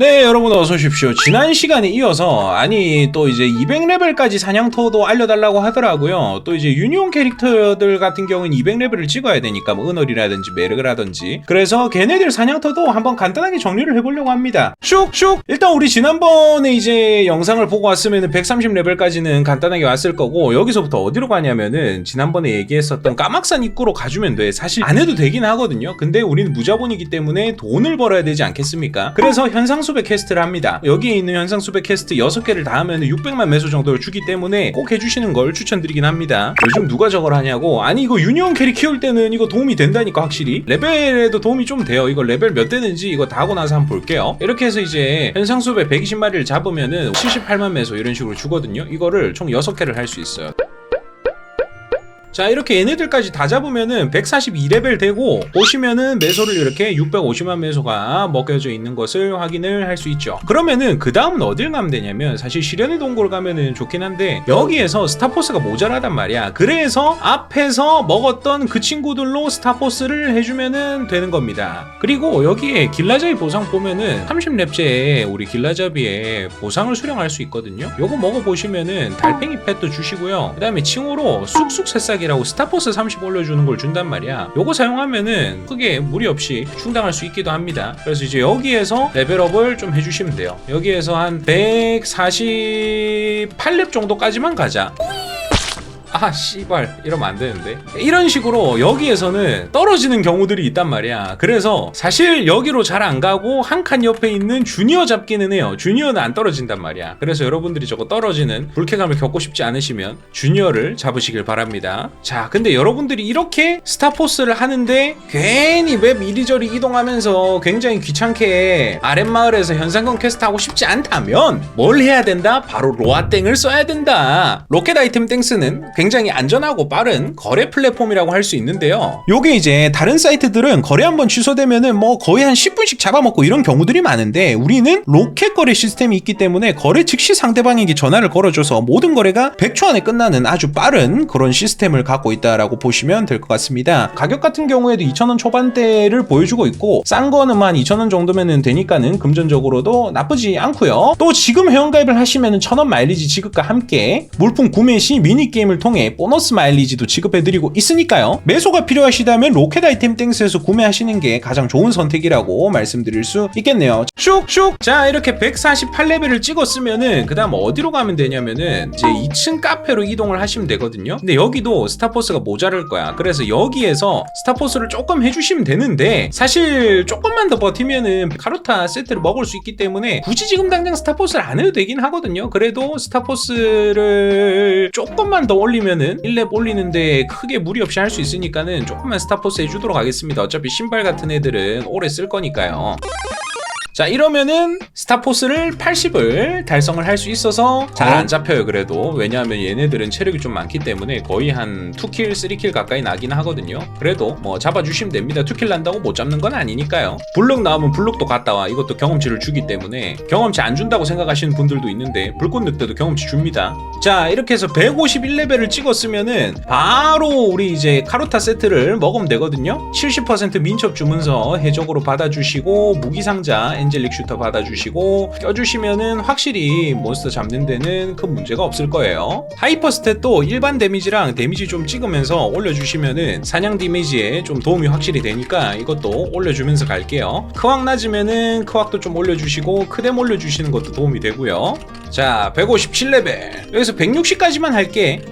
네 여러분 어서 오십시오. 지난 시간에 이어서 아니 또 이제 200레벨까지 사냥터도 알려달라고 하더라고요. 또 이제 유니온 캐릭터들 같은 경우는 200레벨을 찍어야 되니까 뭐 은월이라든지 메르그라든지. 그래서 걔네들 사냥터도 한번 간단하게 정리를 해보려고 합니다. 슉슉! 일단 우리 지난번에 이제 영상을 보고 왔으면 130레벨까지는 간단하게 왔을 거고 여기서부터 어디로 가냐면은 지난번에 얘기했었던 까막산 입구로 가주면 돼. 사실 안 해도 되긴 하거든요. 근데 우리는 무자본이기 때문에 돈을 벌어야 되지 않겠습니까? 그래서 현상 수배 퀘스트를 합니다. 여기에 있는 현상수배 퀘스트 6개를 다 하면 600만 매소 정도를 주기 때문에 꼭 해주시는 걸 추천드리긴 합니다. 요즘 누가 저걸 하냐고. 아니 이거 유니온 캐리 키울 때는 이거 도움이 된다니까 확실히. 레벨에도 도움이 좀 돼요. 이거 레벨 몇 되는지 이거 다 하고 나서 한번 볼게요. 이렇게 해서 이제 현상수배 120마리를 잡으면은 78만 매소 이런 식으로 주거든요. 이거를 총 6개를 할 수 있어요 자 이렇게 얘네들까지 다 잡으면은 142레벨 되고 보시면은 매소를 이렇게 650만 매소가 먹여져 있는 것을 확인을 할 수 있죠. 그러면은 그 다음은 어딜 가면 되냐면 사실 시련의 동굴 가면은 좋긴 한데 여기에서 스타포스가 모자라단 말이야. 그래서 앞에서 먹었던 그 친구들로 스타포스를 해주면은 되는 겁니다. 그리고 여기에 길라잡이 보상 보면은 30렙제에 우리 길라잡이에 보상을 수령할 수 있거든요. 요거 먹어보시면은 달팽이 펫도 주시고요. 그 다음에 칭호로 쑥쑥 새싹이 라고 스타포스 30 올려주는 걸 준단 말이야. 요거 사용하면은 크게 무리 없이 충당할 수 있기도 합니다. 그래서 이제 여기에서 레벨업을 좀 해주시면 돼요. 여기에서 한 148렙 정도까지만 가자 아 씨발. 이러면 안 되는데. 이런 식으로 여기에서는 떨어지는 경우들이 있단 말이야. 그래서 사실 여기로 잘 안 가고 한 칸 옆에 있는 주니어 잡기는 해요. 주니어는 안 떨어진단 말이야. 그래서 여러분들이 저거 떨어지는 불쾌감을 겪고 싶지 않으시면 주니어를 잡으시길 바랍니다. 자 근데 여러분들이 이렇게 스타포스를 하는데 괜히 맵 이리저리 이동하면서 굉장히 귀찮게 아랫마을에서 현상금 퀘스트 하고 싶지 않다면 뭘 해야 된다? 바로 로아땡을 써야 된다. 로켓 아이템 땡스는 굉장히 안전하고 빠른 거래 플랫폼이라고 할 수 있는데요. 요게 이제 다른 사이트들은 거래 한번 취소되면은 뭐 거의 한 10분씩 잡아먹고 이런 경우들이 많은데 우리는 로켓 거래 시스템이 있기 때문에 거래 즉시 상대방에게 전화를 걸어줘서 모든 거래가 100초 안에 끝나는 아주 빠른 그런 시스템을 갖고 있다라고 보시면 될 것 같습니다. 가격 같은 경우에도 2,000원 초반대를 보여주고 있고 싼 거는 한 2,000원 정도면은 되니까는 금전적으로도 나쁘지 않고요. 또 지금 회원가입을 하시면은 1,000원 마일리지 지급과 함께 물품 구매 시 미니게임을 통해 보너스 마일리지도 지급해드리고 있으니까요. 매소가 필요하시다면 로켓 아이템 땡스에서 구매하시는 게 가장 좋은 선택이라고 말씀드릴 수 있겠네요. 슉슉! 자, 이렇게 148레벨을 찍었으면은 그 다음 어디로 가면 되냐면은 이제 2층 카페로 이동을 하시면 되거든요. 근데 여기도 스타포스가 모자랄 거야. 그래서 여기에서 스타포스를 조금 해주시면 되는데 사실 조금만 더 버티면은 카루타 세트를 먹을 수 있기 때문에 굳이 지금 당장 스타포스를 안 해도 되긴 하거든요. 그래도 스타포스를 조금만 더 올리 면은 1렙 올리는데 크게 무리 없이 할 수 있으니까는 조금만 스타포스 해주도록 하겠습니다. 어차피 신발 같은 애들은 오래 쓸 거니까요. 자 이러면은 스타포스를 80을 달성을 할 수 있어서 잘 안 잡혀요 그래도. 왜냐하면 얘네들은 체력이 좀 많기 때문에 거의 한 2킬 3킬 가까이 나긴 하거든요. 그래도 뭐 잡아주시면 됩니다. 2킬 난다고 못 잡는 건 아니니까요. 블록 나오면 블록도 갔다 와. 이것도 경험치를 주기 때문에 경험치 안 준다고 생각하시는 분들도 있는데 불꽃 늑대도 경험치 줍니다. 자 이렇게 해서 151레벨을 찍었으면은 바로 우리 이제 카루타 세트를 먹으면 되거든요. 70% 민첩 주문서 해적으로 받아주시고 무기상자 엔젤릭 슈터 받아주시고 껴주시면은 확실히 몬스터 잡는 데는 큰 문제가 없을 거예요. 하이퍼 스탯도 일반 데미지랑 데미지 좀 찍으면서 올려주시면은 사냥 데미지에 좀 도움이 확실히 되니까 이것도 올려주면서 갈게요. 크왁 낮으면은 크왁도 좀 올려주시고 크뎀 올려주시는 것도 도움이 되고요. 자 157레벨 여기서 160까지만 할게.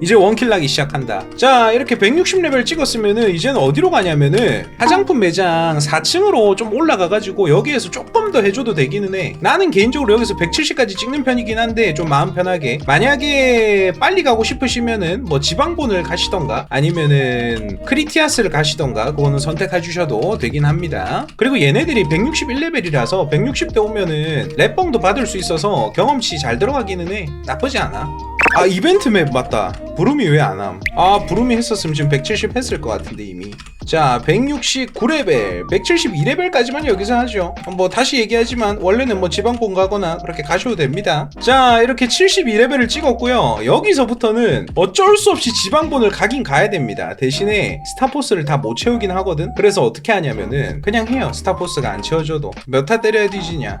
이제 원킬 나기 시작한다. 자, 이렇게 160레벨 찍었으면은 이제는 어디로 가냐면은 화장품 매장 4층으로 좀 올라가가지고 여기에서 조금 더 해줘도 되기는 해. 나는 개인적으로 여기서 170까지 찍는 편이긴 한데 좀 마음 편하게. 만약에 빨리 가고 싶으시면은 뭐 지방본을 가시던가 아니면은 크리티아스를 가시던가 그거는 선택해 주셔도 되긴 합니다. 그리고 얘네들이 161레벨이라서 160대 오면은 랩봉도 받을 수 있어서 경험치 잘 들어가기는 해. 나쁘지 않아. 아 이벤트 맵 맞다. 부름이 왜 안함? 아 부름이 했었으면 지금 170 했을 것 같은데 이미. 자 169레벨. 172레벨까지만 여기서 하죠. 뭐 다시 얘기하지만 원래는 뭐 지방본 가거나 그렇게 가셔도 됩니다. 자 이렇게 72레벨을 찍었고요. 여기서부터는 어쩔 수 없이 지방본을 가긴 가야 됩니다. 대신에 스타포스를 다 못 채우긴 하거든. 그래서 어떻게 하냐면은 그냥 해요. 스타포스가 안 채워져도. 몇 타 때려야 뒤지냐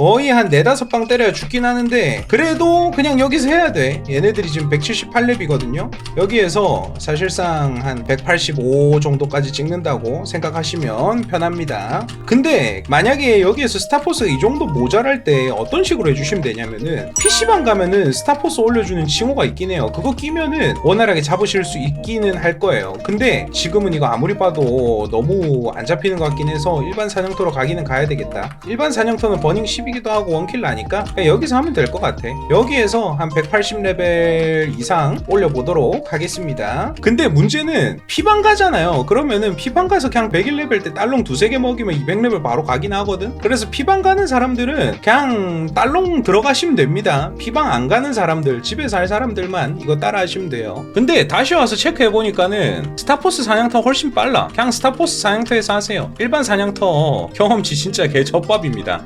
거의 한 네다섯 방 때려야 죽긴 하는데 그래도 그냥 여기서 해야 돼. 얘네들이 지금 178렙이거든요. 여기에서 사실상 한 185 정도까지 찍는다고 생각하시면 편합니다. 근데 만약에 여기에서 스타포스가 이 정도 모자랄 때 어떤 식으로 해주시면 되냐면은 PC방 가면은 스타포스 올려주는 칭호가 있긴 해요. 그거 끼면은 원활하게 잡으실 수 있기는 할 거예요. 근데 지금은 이거 아무리 봐도 너무 안 잡히는 것 같긴 해서 일반 사냥터로 가기는 가야 되겠다. 일반 사냥터는 버닝 10이기도 하고 원킬 나니까 그냥 여기서 하면 될 것 같아. 여기에서 한 180레벨 이상 올려보도록 하겠습니다. 근데 문제는 피방 가잖아요. 그러면은 피방 가서 그냥 101레벨 때 딸롱 두세 개 먹이면 200레벨 바로 가긴 하거든. 그래서 피방 가는 사람들은 그냥 딸롱 들어가시면 됩니다. 피방 안 가는 사람들 집에 살 사람들만 이거 따라 하시면 돼요. 근데 다시 와서 체크해 보니까는 스타포스 사냥터 훨씬 빨라. 그냥 스타포스 사냥터에서 하세요. 일반 사냥터 경험치 진짜 개젖밥입니다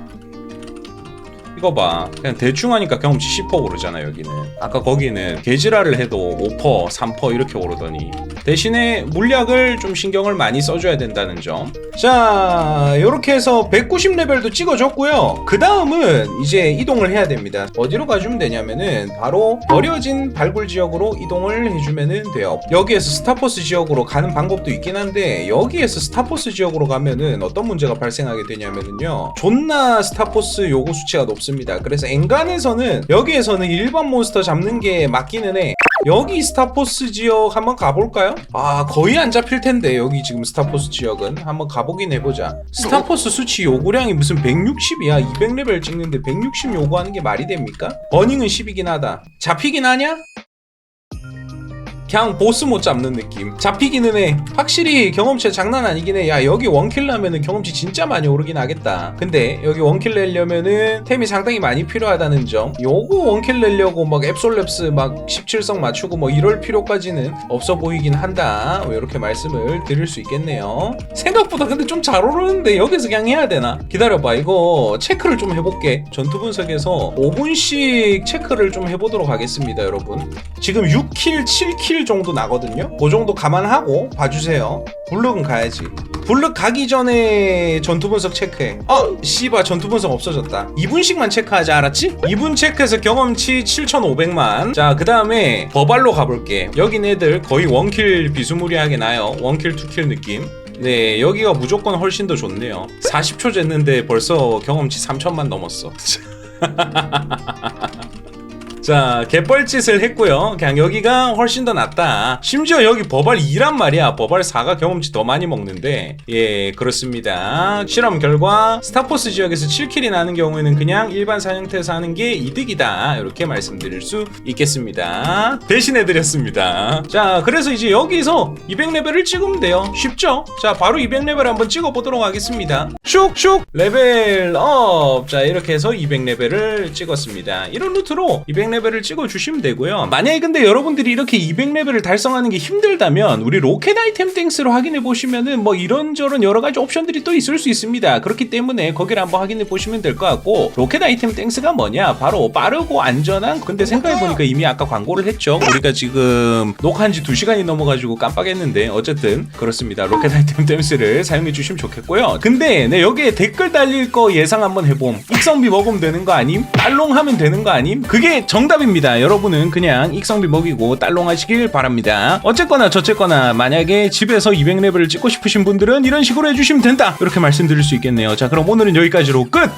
이거 봐. 그냥 대충 하니까 경험치 10% 오르잖아 여기는. 아까 거기는 개지랄을 해도 5% 3% 이렇게 오르더니. 대신에 물약을 좀 신경을 많이 써줘야 된다는 점자 이렇게 해서 190레벨도 찍어줬고요. 그 다음은 이제 이동을 해야 됩니다. 어디로 가주면 되냐면은 바로 버려진 발굴 지역으로 이동을 해주면은 돼요. 여기에서 스타포스 지역으로 가는 방법도 있긴 한데 여기에서 스타포스 지역으로 가면은 어떤 문제가 발생하게 되냐면은요. 존나 스타포스 요구 수치가 높습니다 그래서 엔간에서는 여기에서는 일반 몬스터 잡는 게 맞기는 해 여기 스타포스 지역 한번 가볼까요? 아 거의 안 잡힐 텐데 여기 지금 스타포스 지역은 한번 가보긴 해보자 스타포스 수치 요구량이 무슨 160이야 200레벨 찍는데 160 요구하는 게 말이 됩니까? 버닝은 10이긴 하다 잡히긴 하냐? 그냥 보스 못 잡는 느낌. 잡히기는 해. 확실히 경험치 장난 아니긴 해야 여기 원킬 나면은 경험치 진짜 많이 오르긴 하겠다. 근데 여기 원킬 내려면은 템이 상당히 많이 필요하다는 점. 요거 원킬 내려고 막 앱솔랩스 막 17성 맞추고 뭐 이럴 필요까지는 없어 보이긴 한다. 뭐 이렇게 말씀을 드릴 수 있겠네요. 생각보다 근데 좀 잘 오르는데 여기서 그냥 해야 되나? 기다려봐. 이거 체크를 좀 해볼게. 전투 분석에서 5분씩 체크를 좀 해보도록 하겠습니다 여러분. 지금 6킬 7킬 정도 나거든요. 그 정도 감안하고 봐주세요. 블럭은 가야지. 블럭 가기 전에 전투 분석 체크해. 어 씨바 전투 분석 없어졌다. 2분씩만 체크하자 알았지? 2분 체크해서 경험치 7,500만. 자 그 다음에 버발로 가볼게. 여긴 애들 거의 원킬 비스무리하게 나요. 원킬 투킬 느낌. 네 여기가 무조건 훨씬 더 좋네요. 40초 쟀는데 벌써 경험치 3천만 넘었어 자, 개뻘짓을 했고요. 그냥 여기가 훨씬 더 낫다. 심지어 여기 버발 2란 말이야. 버발 4가 경험치 더 많이 먹는데, 예, 그렇습니다. 실험 결과 스타포스 지역에서 7킬이 나는 경우에는 그냥 일반 사냥터에서 하는 게 이득이다. 이렇게 말씀드릴 수 있겠습니다. 대신해드렸습니다. 자, 그래서 이제 여기서 200레벨을 찍으면 돼요. 쉽죠? 자, 바로 200레벨 한번 찍어보도록 하겠습니다. 슉슉! 레벨 업! 자, 이렇게 해서 200레벨을 찍었습니다. 이런 루트로 200레벨 을 찍어주시면 되고요. 만약에 근데 여러분들이 이렇게 200레벨을 달성하는 게 힘들다면 우리 로켓 아이템 땡스로 확인해 보시면은 뭐 이런저런 여러 가지 옵션들이 또 있을 수 있습니다. 그렇기 때문에 거기를 한번 확인해 보시면 될 것 같고 로켓 아이템 땡스가 뭐냐? 바로 빠르고 안전한 근데 생각해 보니까 이미 아까 광고를 했죠. 우리가 지금 녹화한 지 2시간이 넘어가지고 깜빡했는데 어쨌든 그렇습니다. 로켓 아이템 땡스를 사용해 주시면 좋겠고요. 근데 네, 여기에 댓글 달릴 거 예상 한번 해봄. 익성비 먹으면 되는 거 아님? 딸롱하면 되는 거 아님? 그게 정답입니다. 여러분은 그냥 익성비 먹이고 딸롱하시길 바랍니다. 어쨌거나 저쨌거나 만약에 집에서 200레벨을 찍고 싶으신 분들은 이런 식으로 해주시면 된다. 이렇게 말씀드릴 수 있겠네요. 자 그럼 오늘은 여기까지로 끝!